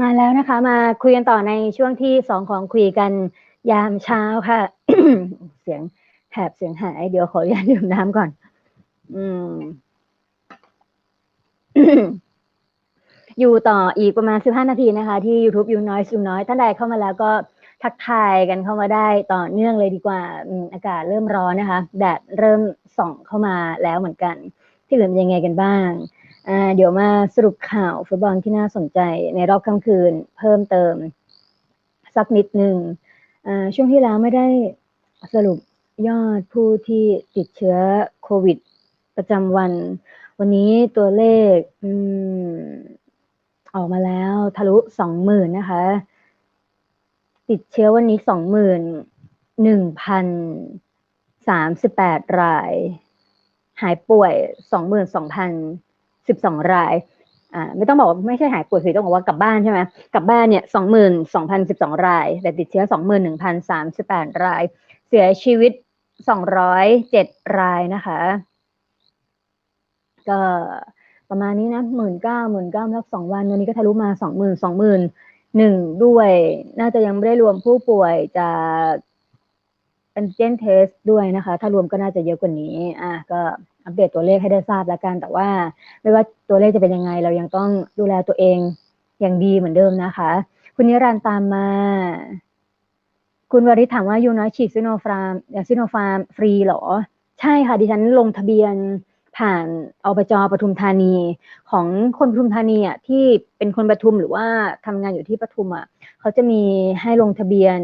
มาแล้วนะคะ มาคุยกันต่อในช่วงที่สองของคุยกันยามเช้าค่ะ เสียงแถบเสียงหาย เดี๋ยวขออนุญาตดื่มน้ำก่อน อืม อยู่ต่ออีกประมาณสิบห้านาทีนะคะ ที่ YouTube ยูน้อยซูน้อยท่านใดเข้ามาแล้วก็ทักทายกันเข้ามาได้ต่อเนื่องเลยดีกว่าอากาศเริ่มร้อนนะคะแดดเริ่มส่องเข้ามาแล้วเหมือนกัน ที่เหลือเป็นยังไงกันบ้าง เดี๋ยวมาสรุปข่าวฟุตบอลที่น่าสนใจในรอบค่ำคืนเพิ่มเติมสักนิดหนึ่งช่วงที่แล้วไม่ได้สรุปยอดผู้ที่ติดเชื้อโควิด ประจำวัน วันนี้ตัวเลขอออกมาแล้วทะลุสองหมื่นนะคะ ติดเชื้อวันนี้สองหมื่นหนึ่งพันสามสิบแปดราย หายป่วยสองหมื่นสองพัน สิบสองรายอ่าไม่ต้องบอกว่าไม่ใช่หายป่วยคือต้องบอกว่ากลับบ้านใช่ไหมกลับบ้านเนี่ยสองหมื่นสองพันสิบสองรายแต่ติดเชื้อสองหมื่นหนึ่งพันสามสิบแปดราย เสียชีวิตสองร้อยเจ็ดรายนะคะ ก็ประมาณนี้นะหมื่นเก้าหมื่นเก้าแล้วสองวันวันนี้ก็ทะลุมาสองหมื่นสองหมื่นหนึ่งด้วย น่าจะยังไม่ได้รวมผู้ป่วยจากเป็นเจนเทสด้วยนะคะ ถ้ารวมก็น่าจะเยอะกว่านี้ อะก็ อัปเดตตัวเลขให้ได้ทราบแล้วกัน แต่ว่าไม่ว่าตัวเลขจะเป็นยังไง เรายังต้องดูแลตัวเองอย่างดีเหมือนเดิมนะคะ คุณนิรันต์ตามมา คุณวริศถามว่ายูน้อยฉีดซิโนฟาร์มซิโนฟาร์มฟรีเหรอ ใช่ค่ะดิฉันลงทะเบียนผ่านอบจปทุมธานีของคนปทุมธานีอะที่เป็นคนปทุมหรือว่าทำงานอยู่ที่ปทุมอะเขาจะมีให้ลงทะเบียน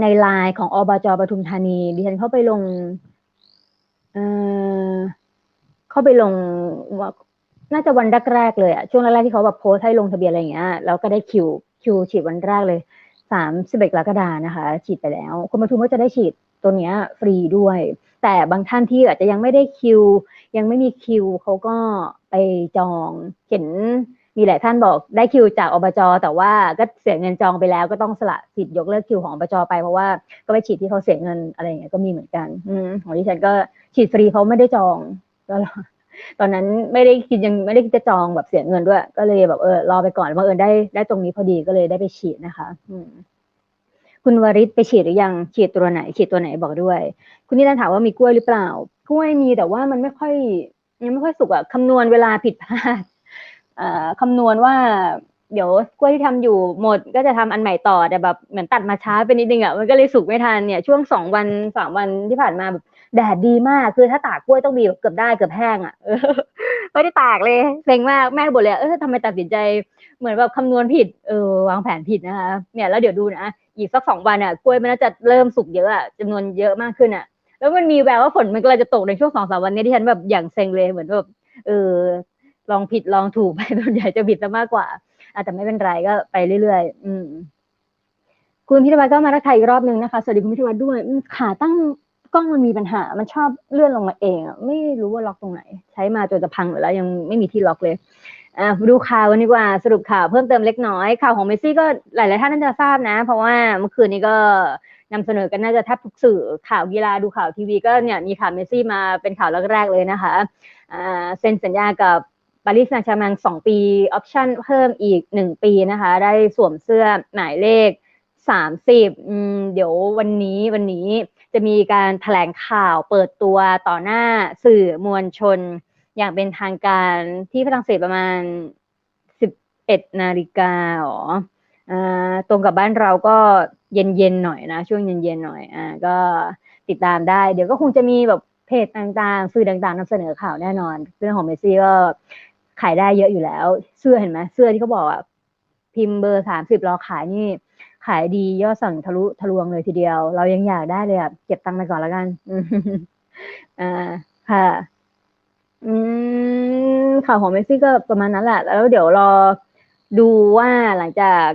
ในไลน์ของอบจปทุมธานีดิฉันเข้าไปลง เออเข้าไปลงว่าน่าจะวันแรกๆเลยอะช่วงแรกๆที่เขาแบบโพสให้ลงทะเบียนอะไรอย่างเงี้ยแล้วก็ได้คิวคิวฉีดวันแรกเลยสามสิบเอ็ดกรกฎานะคะ ฉีดไปแล้ว คนปทุมก็จะได้ฉีดตัวเนี้ยฟรีด้วย แต่บางท่านที่อาจจะยังไม่ได้คิว ยังไม่มีคิวเขาก็ไปจองเห็น มีหลายท่านบอกได้คิวจากอบจแต่ว่าก็เสียเงินจองไปแล้วก็ต้องสละสิทธิ์ยกเลิกคิวของอบจไปเพราะว่าก็ไปฉีดที่เขาเสียเงินอะไรอย่างเงี้ยก็มีเหมือนกันอืมของดิฉันก็ฉีดฟรีเขาไม่ได้จองก็ตอนนั้นไม่ได้คิดยังไม่ได้คิดจะจองแบบเสียเงินด้วย ก็เลยแบบเออรอไปก่อนเพราเออได้ได้ตรงนี้พอดีก็เลยได้ไปฉีดนะคะ อืมคุณวริศไปฉีดหรือยังฉีดตัวไหนฉีดตัวไหนบอกด้วย คุณนี่ถามว่ามีกล้วยหรือเปล่ากล้วยมีแต่ว่ามันไม่ค่อยยังไม่ค่อยสุกอะคำนวณเวลาผิดพลาด คำนวณว่าเดี๋ยวกล้วยที่ทำอยู่หมดก็จะทำอันใหม่ต่อแต่แบบเหมือนตัดมาช้าไปนิดนึงอะมันก็เลยสุกไม่ทันเนี่ยช่วงสองวันสามวันที่ผ่านมาแบบแดดดีมากคือถ้าตากกล้วยต้องมีเกือบได้เกือบแห้งอะไม่ได้ตากเลยเซ็งมากแม่บอกเลยเออทำไมตัดสินใจเหมือนแบบคำนวณผิดเออวางแผนผิดนะคะเนี่ยแล้วเดี๋ยวดูนะอีกสักสองวันอะกล้วยมันน่าจะเริ่มสุกเยอะอะจำนวนเยอะมากขึ้นอะ แล้วมันมีแววว่าฝนมันก็เลยจะตกในช่วงสองสามวันนี้ที่ฉันแบบอย่างเซ็งเลยเหมือนแบบเออ ลองผิดลองถูกไปส่วนใหญ่จะผิดซะมากกว่าอาจจะไม่เป็นไรก็ไปเรื่อยๆ อืม คุณพิทวัฒน์ก็มาทักทายอีกรอบนึงนะคะ สวัสดีคุณพิทวัฒน์ด้วยขาตั้งกล้องมันมีปัญหา มันชอบเลื่อนลงมาเองอะไม่รู้ว่าล็อกตรงไหน ใช้มาจนจะพังหรือแล้ว ยังไม่มีที่ล็อกเลยอ่าดูข่าวกันดีกว่าสรุปข่าวเพิ่มเติมเล็กน้อย ข่าวของเมซี่ก็หลาย ๆ ท่านน่าจะทราบนะ เพราะว่าเมื่อคืนนี้ก็นำเสนอกันน่าจะแทบทุกสื่อข่าวกีฬาดูข่าวทีวีก็เนี่ยมีข่าวเมซี่มาเป็นข่าวแรก ๆ เลยนะคะอ่าเซ็นสัญญากับ ปารีสแซงต์แชร์แมงสองปีออปชั่นเพิ่มอีกหนึ่งปีนะคะ ได้สวมเสื้อหมายเลขสามสิบเดี๋ยววันนี้วันนี้จะมีการแถลงข่าวเปิดตัวต่อหน้าสื่อมวลชน อย่างเป็นทางการที่ฝรั่งเศสประมาณสิบเอ็ดนาฬิกาอ๋อตรงกับบ้านเราก็เย็นๆหน่อยนะ ช่วงเย็นๆหน่อยอ่าก็ติดตามได้ เดี๋ยวก็คงจะมีแบบเพจต่างๆ สื่อต่างๆนำเสนอข่าวแน่นอน เรื่องของเมซี่ก็ ขายได้เยอะอยู่แล้ว เสื้อเห็นไหมเสื้อที่เขาบอกอะพิมพ์เบอร์สามสิบรอขายนี่ ขายดียอดสั่งทะลุทะลวงเลยทีเดียว เรายังอยากได้เลยอะเก็บตังค์ไปก่อนแล้วกันอ่าค่ะ อืมข่าวของเมซี่ก็ประมาณนั้นแหละ แล้วเดี๋ยวรอ ดูว่าหลังจาก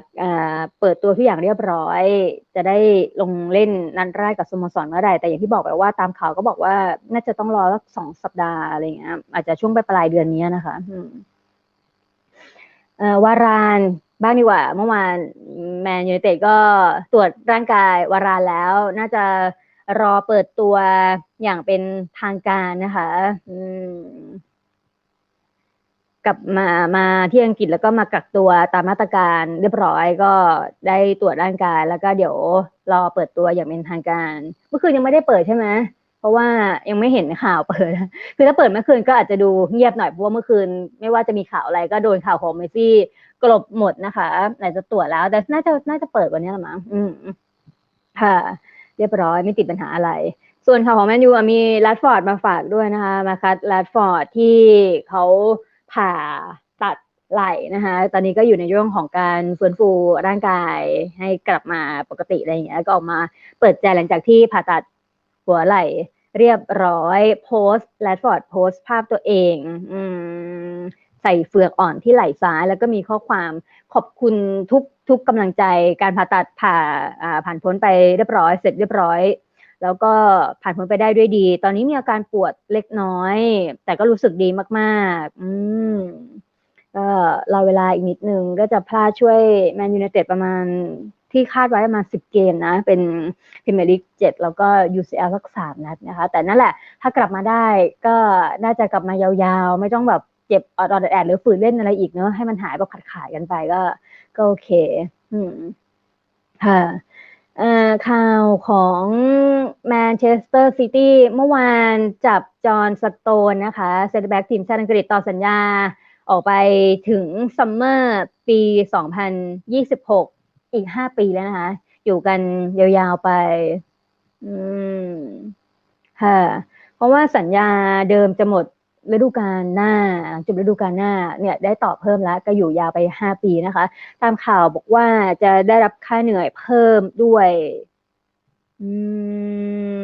เปิดตัวทุกอย่างเรียบร้อย จะได้ลงเล่นนัดแรกกับสโมสรเมื่อไหร่แต่อย่างที่บอกไปว่าตามข่าวก็บอกว่า น่าจะต้องรอสักสองสัปดาห์อะไรเงี้ยอาจจะช่วงปลายเดือนนี้นะคะวารานบ้างดีกว่า เมื่อวานแมนยูไนเต็ดก็ตรวจร่างกายวารานแล้ว น่าจะรอเปิดตัวอย่างเป็นทางการนะคะอืม กลับมามาที่อังกฤษแล้วก็มากักตัวตามมาตรการเรียบร้อยก็ได้ตรวจร่างกาย แล้วก็เดี๋ยวรอเปิดตัวอย่างเป็นทางการ เมื่อคืนยังไม่ได้เปิดใช่ไหมเพราะว่ายังไม่เห็นข่าวเปิด คือถ้าเปิดเมื่อคืนก็อาจจะดูเงียบหน่อยเพราะว่าเมื่อคืน ไม่ว่าจะมีข่าวอะไรก็โดนข่าวของเมสซี่กลบหมดนะคะไหนจะตรวจแล้ว แต่น่าจะน่าจะเปิดวันนี้ละมั้งอืมค่ะ เรียบร้อยไม่ติดปัญหาอะไรส่วนข่าวของแมนยูมีแรดฟอร์ดมาฝากด้วยนะคะมาคัดแรดฟอร์ดที่เขา ผ่าตัดไหล่นะคะ ตอนนี้ก็อยู่ในช่วงของการฟื้นฟูร่างกายให้กลับมาปกติอะไรอย่างเงี้ย ก็ออกมาเปิดใจหลังจากที่ผ่าตัดหัวไหล่เรียบร้อยโพสแรดฟอร์ดโพสภาพตัวเองอืมใส่เฟือกอ่อนที่ไหล่ซ้าย แล้วก็มีข้อความขอบคุณทุกทุกกำลังใจ การผ่าตัดผ่าผ่านพ้นไปเรียบร้อย เสร็จเรียบร้อย แล้วก็ผ่านพ้นไปได้ด้วยดี ตอนนี้มีอาการปวดเล็กน้อย แต่ก็รู้สึกดีมากๆ อืมก็รอเวลาอีกนิดนึงก็จะพลาดช่วยแมนยู i นเต็ดประมาณที่คาดไว้ประมาณสิบเกมนะ เป็นพรีเมียร์ลีกเจ็ดแล้วก็ UCL สักสามนัดนะคะ แต่นั่นแหละ ถ้ากลับมาได้ก็น่าจะกลับมายาวๆ ไม่ต้องแบบเจ็บออดแอดหรือฝืนเล่นอะไรอีกเนอะให้มันหายแบบขาดขาดๆกันไปก็ ก็โอเค อืมค่ะ ข่าวของแมนเชสเตอร์ซิตี้เมื่อวานจับจอห์นสโตนนะคะเซนเตอร์แบ็กทีมชาติอังกฤษต่อสัญญา ออกไปถึงซัมเมอร์ปี 2026 อีก 5 ปีแล้วนะคะ อยู่กันยาวๆไป อืมค่ะเพราะว่าสัญญาเดิมจะหมด ฤดูกาลหน้าหลังจบฤดูกาลหน้าเนี่ยได้ต่อเพิ่มแล้วก็อยู่ยาวไป 5 ปีนะคะ ตามข่าวบอกว่าจะได้รับค่าเหนื่อยเพิ่มด้วย อื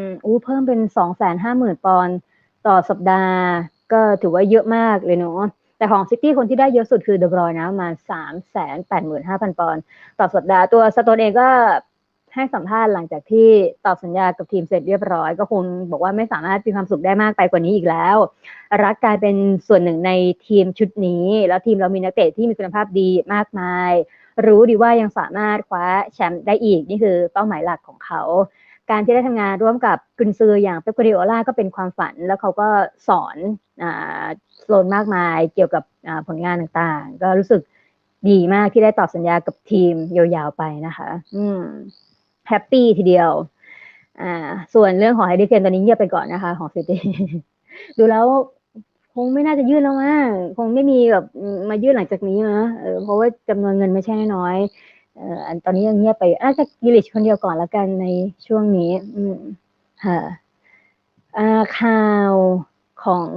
มอู้เพิ่มเป็นสองแสนห้าหมื่นปอนด์ต่อสัปดาห์ ก็ถือว่าเยอะมากเลยเนาะแต่ของซิตี้คนที่ได้เยอะสุดคือเดบรอยนะประมาณสามแสนแปดหมื่นห้าพันปอนด์ต่อสัปดาห์ตัวสโตนเองก็ ให้สัมภาษณ์หลังจากที่ตอบสัญญากับทีมเสร็จเรียบร้อย ก็คงบอกว่าไม่สามารถมีความสุขได้มากไปกว่านี้อีกแล้ว รักกลายเป็นส่วนหนึ่งในทีมชุดนี้ แล้วทีมเรามีนักเตะที่มีคุณภาพดีมากมาย รู้ดีว่ายังสามารถคว้าแชมป์ได้อีกนี่คือเป้าหมายหลักของเขา การที่ได้ทำงานร่วมกับกุนซืออย่างเป๊ปกัวดิโอลาก็เป็นความฝัน แล้วเขาก็สอนอาโซนมากมายเกี่ยวกับผลงานต่างๆ ก็รู้สึกดีมากที่ได้ตอบสัญญากับทีมยาวๆไปนะคะ อืม แฮปปี้ทีเดียว อ่า ส่วนเรื่องของไฮดิเคนตอนนี้เงียบไปก่อนนะคะ ของซิตี้ดูแล้วคงไม่น่าจะยื่นแล้วมั้งคงไม่มีแบบมายื่นหลังจากนี้นะเออเพราะว่าจำนวนเงินไม่ใช่น้อยเอ่ออันตอนนี้ยังเงียบไปน่าจะกิลิชคนเดียวก่อนแล้วกันในช่วงนี้ อืมค่ะอ่าข่าวของ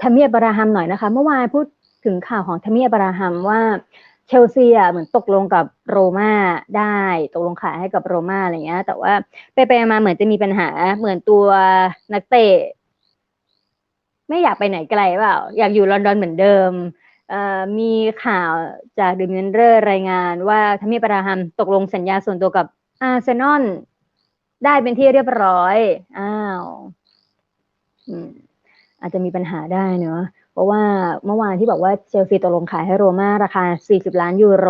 ทามิอับราฮัมหน่อยนะคะ เมื่อวานพูดถึงข่าวของทามิอับราฮัมว่า ชลซีอะเหมือนตกลงกับโรม่าได้ตกลงขายให้กับโรม่าอะไรเงี้ย แต่ว่าไปไปมาเหมือนจะมีปัญหาเหมือนตัวนักเตะไม่อยากไปไหนไกลเปล่า อยากอยู่ลอนดอนเหมือนเดิมมีข่าวจากดิมินเรอร์รายงานว่าทามิปราฮัมตกลงสัญญาส่วนตัวกับอาร์เซนอลได้เป็นที่เรียบร้อย อ้าวอืมอาจจะมีปัญหาได้เนอะ เพราะว่าเมื่อวานที่บอกว่าเชลซีตกลงขายให้โรม่าราคา 40 ล้านยูโร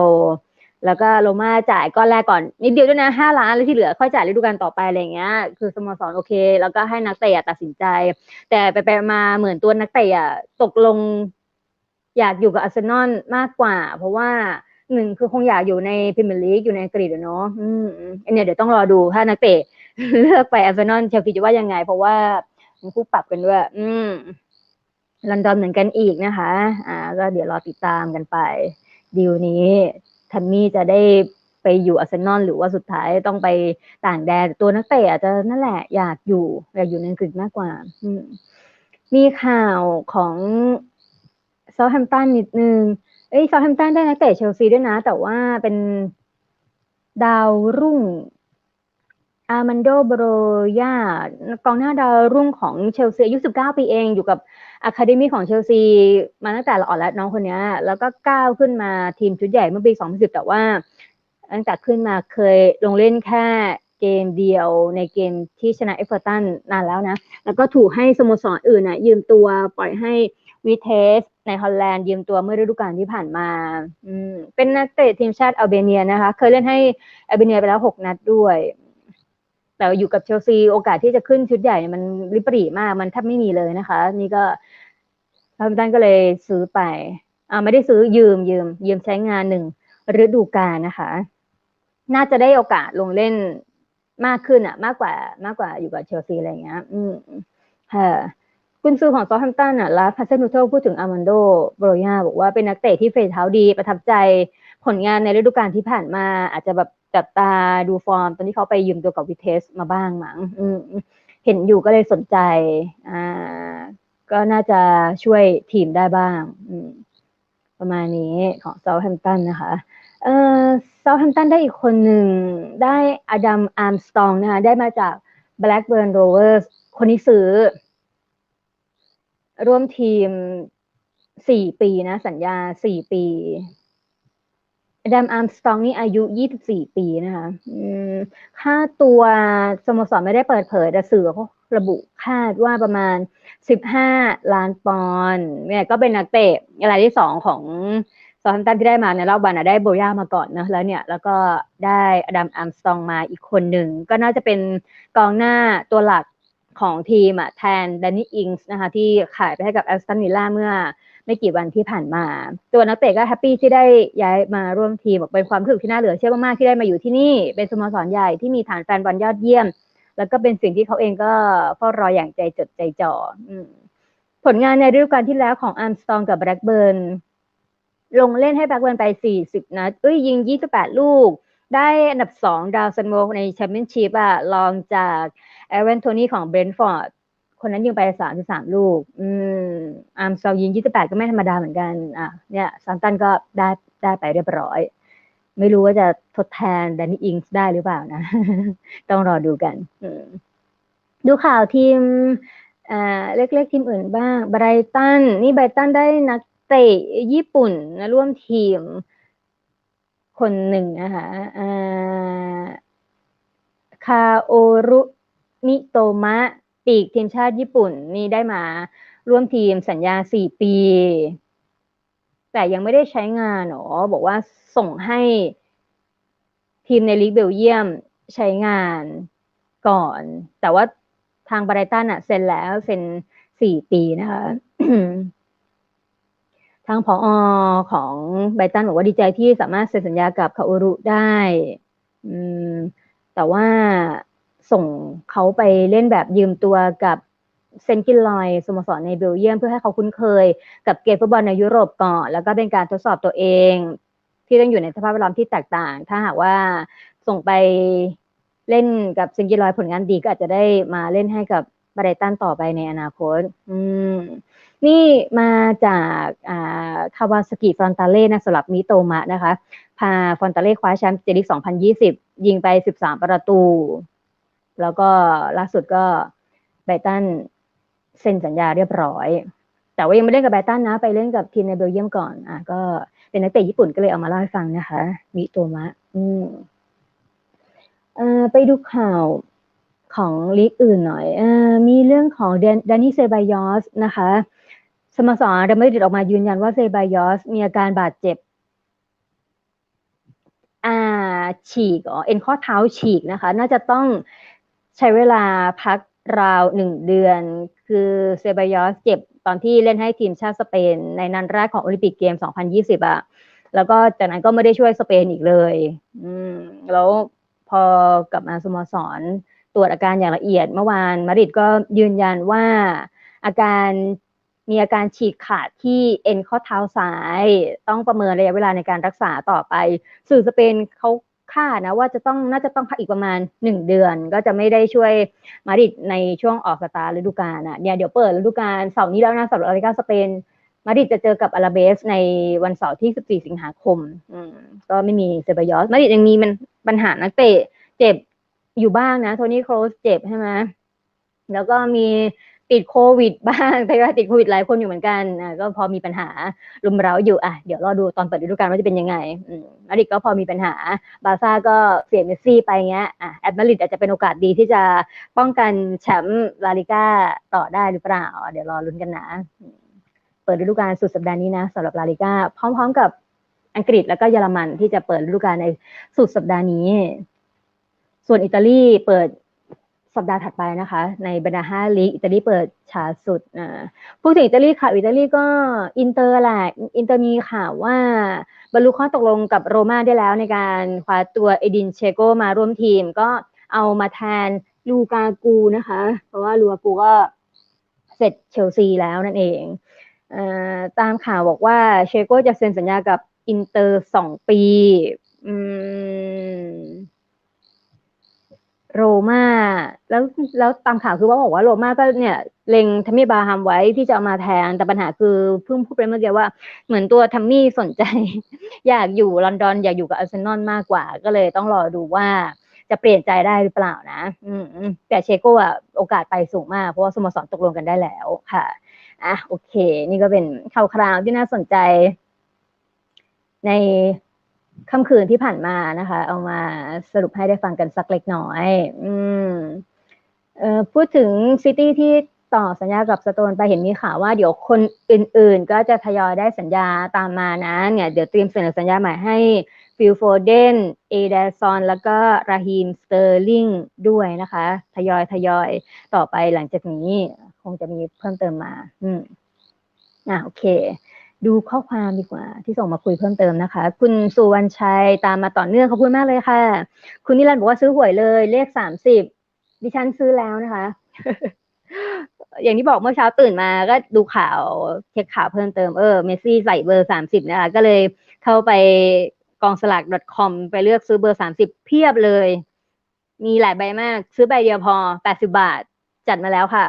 แล้วก็โรม่าจ่ายก้อนแรกก่อนนิดเดียวด้วยนะ 5 ล้านแล้วที่เหลือค่อยจ่ายฤดูกาลต่อไปอะไรเงี้ย คือสโมสรโอเค แล้วก็ให้นักเตะตัดสินใจ แต่ไปไปมาเหมือนตัวนักเตะตกลง อยากอยู่กับอาร์เซนอลมากกว่า เพราะว่าหนึ่งคือคงอยากอยู่ในพรีเมียร์ลีกอยู่ในอังกฤษเนาะอืมอันเนี้ยเดี๋ยวต้องรอดูถ้านักเตะเลือกไปอาร์เซนอลเชลซีจะว่ายังไง เพราะว่ามันคู่ปรับกันด้วย อืม ลอนดอนเหมือนกันอีกนะคะ อ่า ก็เดี๋ยวรอติดตามกันไป ดีลนี้ทัมมี่จะได้ไปอยู่อาร์เซนอลหรือว่าสุดท้ายต้องไปต่างแดนตัวนักเตะอาจจะนั่นแหละอยากอยู่อยากอยู่ในอังกฤษมากกว่า อืมีข่าวของเซาท์แฮมป์ตันนิดนึง เอ้ยเซาท์แฮมป์ตันได้นักเตะเชลซีด้วยนะ แต่ว่าเป็นดาวรุ่ง อามันโดโบรยากองหน้าดาวรุ่งของเชลซีอายุ 19 ปีเองอยู่กับอะคาเดมีของเชลซีมาตั้งแต่ละอ่อนแล้วน้องคนนี้ แล้วก็ก้าวขึ้นมาทีมชุดใหญ่เมื่อปี 2010 แต่ว่า ตั้งแต่ขึ้นมาเคยลงเล่นแค่เกมเดียวในเกมที่ชนะเอฟเวอร์ตันนานแล้วนะ แล้วก็ถูกให้สโมสรอื่นนะยืมตัวปล่อยให้วิเทสในฮอลแลนด์ยืมตัวเมื่อฤดูกาลที่ผ่านมาอืมเป็นนักเตะทีมชาติอัลเบเนียนะคะ เคยเล่นให้อัลเบเนียไปแล้วหกนัดด้วย แต่อยู่กับเชลซีโอกาสที่จะขึ้นชุดใหญ่เนี่ยมันริบรี่มาก มันแทบไม่มีเลยนะคะ นี่ก็สาร์ตันก็เลยซื้อไปอ่าไม่ได้ซื้อยืมยืม ยืมใช้งานหนึ่งฤดูกาลนะคะ น่าจะได้โอกาสลงเล่นมากขึ้นอะ มากกว่ามากกว่าอยู่กับเชลซีอะไรเงี้ย อืมค่ะคุณซื้อของซอแฮมตันอะลาพัสเซนูโตพูดถึงอามันโดโบรยาบอกว่าเป็นนักเตะที่เฟรเท้าดีประทับใจ ผลงานในฤดูกาลที่ผ่านมา อาจจะแบบจับตาดูฟอร์ม ตอนที่เขาไปยืมตัวกับวิเทสมาบ้างมั้งเห็นอยู่ก็เลยสนใจ อ่า ก็น่าจะช่วยทีมได้บ้าง อืมประมาณนี้ของเซาแฮมตันนะคะ เออเซาแฮมตันได้อีกคนหนึ่ง ได้อดัมอาร์มสตองนะคะ ได้มาจาก Blackburn Rovers คนนี้ซื้อ ร่วมทีมสี่ปีนะ สัญญาสี่ปี อดัมอาร์มสตองนี่อายุยี่สิบสี่ปีนะคะค่าตัวสโมสรไม่ได้เปิดเผยแต่สื่อเขาระบุคาดว่าประมาณสิบห้าล้านปอนด์เนี่ยก็เป็นนักเตะรายที่สองของซอทัมตันที่ได้มาในรอบวันได้โบย่ามาก่อนนะแล้วเนี่ย แล้วก็ได้อดัมอาร์มสตองมาอีกคนหนึ่ง ก็น่าจะเป็นกองหน้าตัวหลักของทีมอะแทนแดนนี่อิงส์นะคะ ที่ขายไปให้กับแอสตันวิลล่าเมื่อ ไม่กี่วันที่ผ่านมา ตัวนักเตะก็แฮปปี้ที่ได้ย้ายมาร่วมทีมเป็นความรู้สึกที่น่าเหลือเชื่อมากๆที่ได้มาอยู่ที่นี่เป็นสโมสรใหญ่ที่มีฐานแฟนบอลยอดเยี่ยม แล้วก็เป็นสิ่งที่เขาเองก็เฝ้ารออย่างใจจดใจจ่อผลงานในฤดูกาลที่แล้วของอาร์มสตองกับแบล็กเบิร์นลงเล่นให้แบล็กเบิร์นไป 40 นัดเอ้ยยิง 28 ลูก ได้อันดับ 2 ดาวซันโมในแชมเปี้ยนชิพอะลองจากเอเวนโทนี่ของเบรนฟอร์ด คนนั้นยิงไปสามสิบสามลูก อืม อาร์มสตองยิงยี่สิบแปดก็ไม่ธรรมดาเหมือนกัน อะ เนี่ยซันตันก็ได้ได้ไปเรียบร้อย ไม่รู้ว่าจะทดแทนแดนนี่อิงส์ได้หรือเปล่านะ ต้องรอดูกัน ดูข่าวทีมเล็กๆทีมอื่นบ้างไบรตัน นี่ไบรตันได้นักเตะญี่ปุ่นนะร่วมทีมคนหนึ่งนะคะคาโอรุมิโตมะ ปีกทีมชาติญี่ปุ่นนี่ได้มาร่วมทีมสัญญาสี่ปี แต่ยังไม่ได้ใช้งานหรอบอกว่าส่งให้ทีมในลีกเบลเยียมใช้งานก่อน แต่ว่าทางบริตันอะเซ็นแล้วเซ็นสี่ปีนะคะทางผออของไบตันบอกว่าดีใจที่สามารถเซ็นสัญญากับคาโอรุได้ แต่ว่า ส่งเขาไปเล่นแบบยืมตัวกับเซนกินลอยสโมสรในเบลเยียม เพื่อให้เขาคุ้นเคยกับเกมฟุตบอลในยุโรปก่อนแล้วก็เป็นการทดสอบตัวเอง ที่ต้องอยู่ในสภาพแวดล้อมที่แตกต่าง ถ้าหากว่าส่งไปเล่นกับเซนกินลอยผลงานดีก็อาจจะได้มาเล่นให้กับบารตันต่อไปในอนาคต อืม นี่มาจากคาวาสกิฟรอนตาเล่นะสำหรับมิโตมะนะคะ พาฟอนตาเล่คว้าแชมป์เจลิก2020 ยิงไป 13 ประตู แล้วก็ล่าสุดก็ไบตันเซ็นสัญญาเรียบร้อย แต่ว่ายังไม่เล่นกับไบตันนะ ไปเล่นกับทีมในเบลเยียมก่อน อะก็เป็นนักเตะญี่ปุ่นก็เลยเอามาเล่าให้ฟังนะคะมิโตมะ อืมเอ่อไปดูข่าวของลีกอื่นหน่อยเอ่อมีเรื่องของดานิเซบายอสนะคะ สโมสรเดมริดออกมายืนยันว่าเซบายอสมีอาการบาดเจ็บอ่าฉีกอ๋อเอ็นข้อเท้าฉีกนะคะ น่าจะต้อง ใช้เวลาพักราวหนึ่งเดือน คือเซบายอสเจ็บตอนที่เล่นให้ทีมชาติสเปน ในนัดแรกของโอลิมปิกเกม 2020อะแล้วก็จากนั้นก็ไม่ได้ช่วยสเปนอีกเลย อืม แล้วพอกลับมาสโมสรตรวจอาการอย่างละเอียด เมื่อวานมาริดก็ยืนยันว่าอาการมีอาการฉีกขาดที่เอ็นข้อเท้าซ้าย ต้องประเมินระยะเวลาในการรักษาต่อไป สื่อสเปนเขา คาดนะว่าจะต้องน่าจะต้องพักอีกประมาณหนึ่งเดือน ก็จะไม่ได้ช่วยมาริดในช่วงออกสตาร์ฤดูกาลอะเนี่ยเดี๋ยวเปิดฤดูกาลเสาร์นี้แล้วนะสำหรับอาริกาสเปนมาริดจะเจอกับอาราเบสในวันเสาร์ที่ 14 สิงหาคมอืมก็ไม่มีเซบายอส มาริดยังมีมันปัญหานักเตะเจ็บอยู่บ้างนะ โทนี่โครสเจ็บใช่ไหม แล้วก็มี ติดโควิดบ้างแต่ว่าติดโควิดหลายคนอยู่เหมือนกันอะก็พอมีปัญหารุมเร้าอยู่อะเดี๋ยวรอดูตอนเปิดฤดูกาลว่าจะเป็นยังไงอืมมาริดก็พอมีปัญหา บาซ่าก็เสียเมสซี่ไปเงี้ยอะแอดมาริดอาจจะเป็นโอกาสดีที่จะป้องกันแชมป์ลาลิก้าต่อได้หรือเปล่า เดี๋ยวรอลุ้นกันนะเปิดฤดูกาลสุดสัปดาห์นี้นะสำหรับลาลิก้าพร้อม ๆ กับอังกฤษแล้วก็เยอรมันที่จะเปิดฤดูกาลในสุดสัปดาห์นี้ ส่วนอิตาลีเปิด สัปดาห์ถัดไปนะคะ ในบรรดาห้าลีกอิตาลีเปิดช้าสุดนะพูดถึงอิตาลีค่ะอิตาลีก็อินเตอร์แหละอินเตอร์มีข่าวว่าบรรลุข้อตกลงกับโรม่าได้แล้วในการคว้าตัวเอดินเชโกมาร่วมทีม ก็เอามาแทนลูกากูนะคะ เพราะว่าลูกากูก็เสร็จเชลซีแล้วนั่นเองเอ่อตามข่าวบอกว่าเชโกจะเซ็นสัญญากับอินเตอร์สองปี อืม โรมาแล้วแล้วตามข่าวคือว่าบอกว่าโรมาก็เนี่ยเล็งทัมมี่บาฮามไว้ที่จะเอามาแทนแต่ปัญหาคือเพิ่งพูดไปเมื่อกี้ว่าเหมือนตัวทัมมี่สนใจ อยากอยู่ลอนดอนอยากอยู่กับอาร์เซนอลมากกว่า ก็เลยต้องรอดูว่าจะเปลี่ยนใจได้หรือเปล่านะ อืมแต่เชโก้อะโอกาสไปสูงมาก เพราะว่าสโมสรตกลงกันได้แล้วค่ะอะโอเค นี่ก็เป็นข่าวคราวที่น่าสนใจ ใน ค่ำคืนที่ผ่านมานะคะ เอามาสรุปให้ได้ฟังกันสักเล็กน้อย อืมเอ่อพูดถึงซิตี้ที่ต่อสัญญากับสโตนไปเห็นมีข่าวว่าเดี๋ยวคนอื่นๆ ก็จะทยอยได้สัญญาตามมานะเนี่ยเดี๋ยวเตรียมเสนอสัญญาใหม่ให้ฟิลโฟเดนเอเดซอนแล้วก็ราฮีมสเตอร์ลิงด้วยนะคะ ทยอยทยอยต่อไปหลังจากนี้ คงจะมีเพิ่มเติมมา อืมอะโอเค ดูข้อความดีกว่า ที่ส่งมาคุยเพิ่มเติมนะคะ คุณสุวรรณชัยตามมาต่อเนื่องขอบคุณมากเลยค่ะ คุณนิรันดร์บอกว่าซื้อหวยเลย เลขสามสิบดิฉันซื้อแล้วนะคะ อย่างที่บอกเมื่อเช้าตื่นมาก็ดูข่าวเช็คข่าวเพิ่มเติมเออเมสซี่ใส่เบอร์สามสิบนะคะก็เลยเข้าไปกองสลาก .com ไปเลือกซื้อเบอร์สามสิบเพียบเลย มีหลายใบมาก ซื้อใบเดียวพอแปดสิบาท จัดมาแล้วค่ะ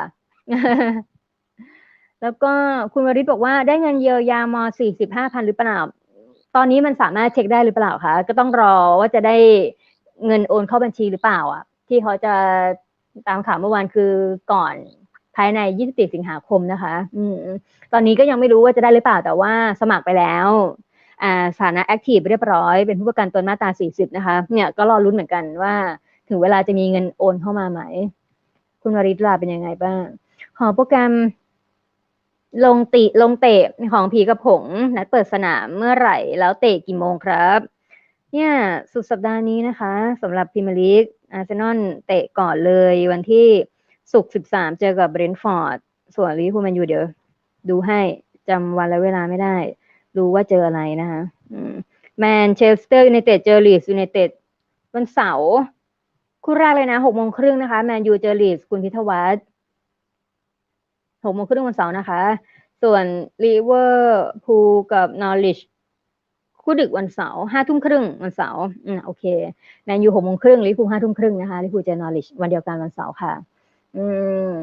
แล้วก็คุณวริศบอกว่าได้เงินเยียวยามสี่สิบห้าพันหรือเปล่า ตอนนี้มันสามารถเช็คได้หรือเปล่าคะ ก็ต้องรอว่าจะได้เงินโอนเข้าบัญชีหรือเปล่าอะ ที่เขาจะตามข่าวเมื่อวานคือก่อนภายใน 24 สิงหาคมนะคะ อืม ตอนนี้ก็ยังไม่รู้ว่าจะได้หรือเปล่า แต่ว่าสมัครไปแล้ว อ่า สถานะแอคทีฟเรียบร้อย เป็นผู้ประกันตนมาตรา 40 นะคะ เนี่ยก็รอรุ้นเหมือนกันว่า ถึงเวลาจะมีเงินโอนเข้ามาไหม คุณวริศลาเป็นยังไงบ้างขอโปรแกรม ลงติลงเตะของผีกระผง นัดเปิดสนามเมื่อไหร่ แล้วเตะกี่โมงครับ เนี่ยสุดสัปดาห์นี้นะคะสำหรับพรีเมียร์ลีกอาร์เซนอลเตะก่อนเลยวันที่ศุกร์13เจอกับเบรนท์ฟอร์ด ส่วนลิเวอร์พูลแมนยูเดี๋ยว ดูให้จำวันและเวลาไม่ได้ รู้ว่าเจออะไรนะคะแมนเชสเตอร์ยูไนเต็ดเจอลีสยูไนเต็ดวันเสาร์คู่แรกเลยนะหกโมงครึ่งนะคะ แมนยูเจอลีสคุณพิทวัฒน์ หกโมงครึ่งวันเสาร์นะคะ ส่วนลิเวอร์พูกับนอริชคู่ดึกวันเสาร์ห้าทุ่มครึ่งวันเสาร์อืมโอเคแมนยูหกโมงครึ่งลิเวอร์พูห้าทุ่มครึ่งนะคะลิฟูเจอนอริชวันเดียวกันวันเสาร์ค่ะ อืม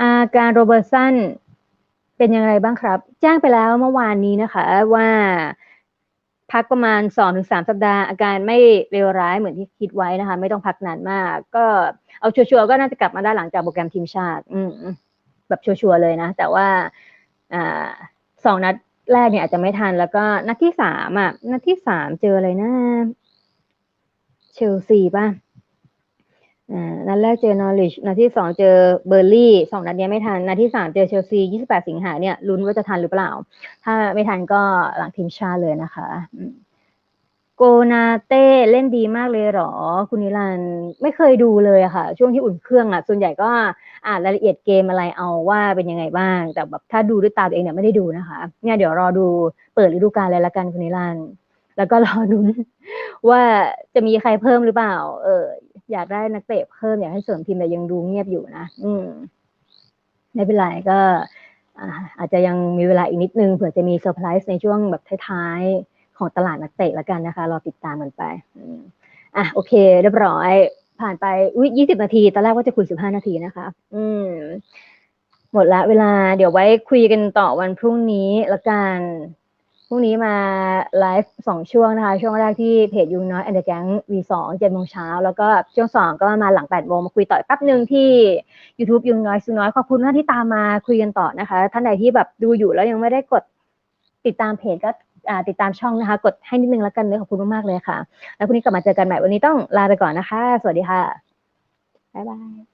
อาการโรเบอร์สันเป็นยังไงบ้างครับ แจ้งไปแล้วเมื่อวานนี้นะคะ ว่าพักประมาณสองถึงสามสัปดาห์ อาการไม่เลวร้ายเหมือนที่คิดไว้นะคะ ไม่ต้องพักนานมาก ก็เอาชัวร์ๆก็น่าจะกลับมาได้หลังจากโปรแกรมทีมชาติ อืม แบบชัวร์ๆเลยนะ แต่ว่าอสองนัดแรกเนี่ยอาจจะไม่ทัน แล้วก็นัดที่สามอะ นัดที่สามเจออะไรนะ เชลซีป่ะอ่านัดแรกเจอนอริชนัดที่สองเจอเบอร์ลี่สองนัดนี้ไม่ทัน นัดที่สามเจอเชลซียี่สิบแปดสิงหาเนี่ยลุ้นว่าจะทันหรือเปล่า ถ้าไม่ทันก็หลังทีมชาติเลยนะคะ โกนาเต้เล่นดีมากเลยหรอ คุณนิรันด์ไม่เคยดูเลยอะค่ะ ช่วงที่อุ่นเครื่องอะส่วนใหญ่ก็อ่านรายละเอียดเกมอะไรเอาว่าเป็นยังไงบ้าง แต่แบบถ้าดูด้วยตาตัวเองเนี่ยไม่ได้ดูนะคะเนี่ยเดี๋ยวรอดูเปิดฤดูกาลเลยละกันคุณนิรันด์แล้วก็รอดูว่าจะมีใครเพิ่มหรือเปล่า เออ อยากได้นักเตะเพิ่มอยากให้เสริมทีมแต่ยังดูเงียบอยู่นะอืมไม่เป็นไรก็อาจจะยังมีเวลาอีกนิดนึงเผื่อจะมีเซอร์ไพรส์ในช่วงแบบท้ายๆ ของตลาดนักเตะละกันนะคะ รอติดตามกันไปอะโอเค เรียบร้อย ผ่านไปอุ้ยยี่สิบนาที ตอนแรกว่าจะคุยสิบห้านาทีนะคะ อืม หมดละเวลาเดี๋ยวไว้คุยกันต่อวันพรุ่งนี้ละกันพรุ่งนี้มาไลฟ์สองช่วงนะคะ ช่วงแรกที่เพจยูน้อยแอนเดอร์แก๊งวีสองเจ็ดโมงเช้าแล้วก็ช่วงสองก็มาหลังแปดโมงมาคุยต่อแป๊บหนึ่งที่ YouTube ยุงน้อยซูน้อยขอบคุณมากที่ตามมาคุยกันต่อนะคะ ท่านใดที่แบบดูอยู่แล้วยังไม่ได้กดติดตามเพจก็ ติดตามช่องนะคะ กดให้นิดนึงแล้วกันเลยขอบคุณมากๆเลยค่ะ แล้วพรุ่งนี้กลับมาเจอกันใหม่วันนี้ต้องลาไปก่อนนะคะ สวัสดีค่ะบ๊ายบาย